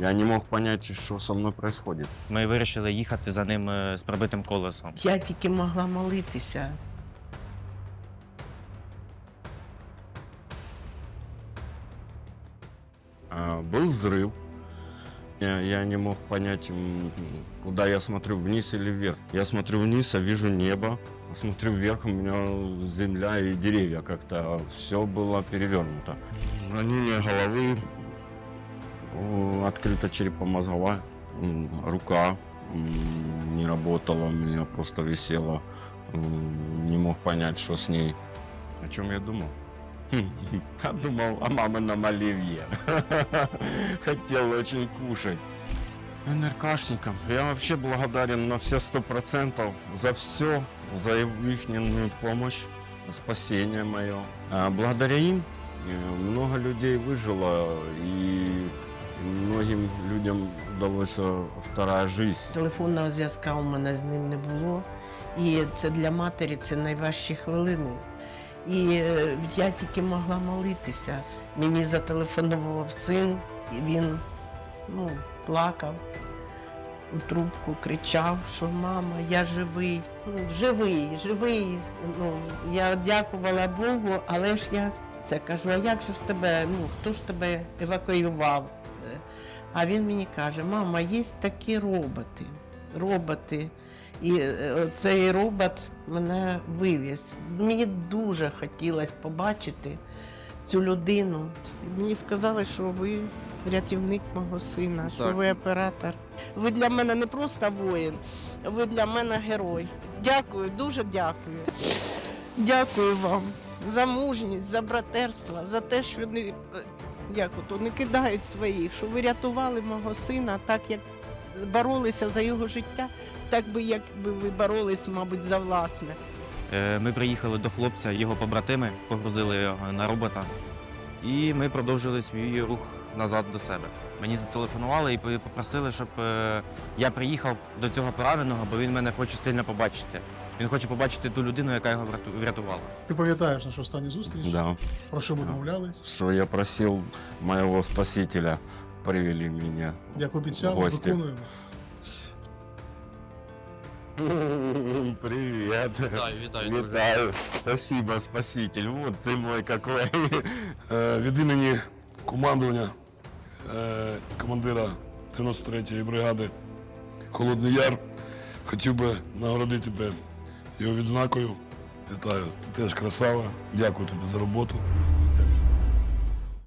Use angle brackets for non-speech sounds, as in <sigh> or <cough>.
Я не мог понять, что со мной происходит. Ми вирішили їхати за ним е, з пробитим колесом. Я тільки могла молитися. А, Был взрыв. Я, я не мог понять, м, куда я смотрю, вниз или вверх. Я смотрю вниз, а вижу небо. Смотрю вверх, у меня земля и деревья как-то. Все было перевернуто. Ранение головы, о, открыта черепомозговая, м, рука м, не работала, у меня просто висела. М, Не мог понять, что с ней. О чем я думал? <laughs> Я думал о мамином оливье. <laughs> Хотел очень кушать. НРКшникам я вообще благодарен на все сто процентов за все, за их помощь, спасение мое. А благодаря им э, много людей выжило и многим людям удалась э, вторая жизнь. Телефонного зв'язка у мене з ним не було. І це для матері це найважчі хвилини. І е, я тільки могла молитися. Мені зателефонував син, і він ну, плакав у трубку, кричав, що мама, я живий. Ну, живий, живий. Ну, я дякувала Богу, але ж я це кажу, а як же ж тебе, ну, хто ж тебе евакуював? Е, А він мені каже, мама, є такі роботи. Роботи. І е, цей робот мене вивіз. Мені дуже хотілося побачити цю людину. Мені сказали, що ви рятівник мого сина, що ви оператор. Ви для мене не просто воїн, ви для мене герой. Дякую, дуже дякую. Дякую вам за мужність, за братерство, за те, що не, як ото, не кидають своїх, що ви рятували мого сина так, як боролися за його життя, так би як би ви боролись, мабуть, за власне. Е, Ми приїхали до хлопця, його побратими, погрузили його на робота, і ми продовжили свій рух назад до себе. Мені зателефонували і попросили, щоб е, я приїхав до цього пораненого, бо він мене хоче сильно побачити. Він хоче побачити ту людину, яка його вряту- врятувала. Ти пам'ятаєш нашу останню зустріч? Да. Про що ми Да. домовлялись? Что я просил моего спасителя, привели меня. Як Гості. виконуємо. <laughs> Привет. Вітаю, вітаю. Витаю. Спасибо, спаситель. Вот ты мой какой. Е, Від імені командування е, командира 93-ї бригади Холодний Яр хотів би нагородити тебе його відзнакою. Вітаю, ти теж красава. Дякую тобі за роботу.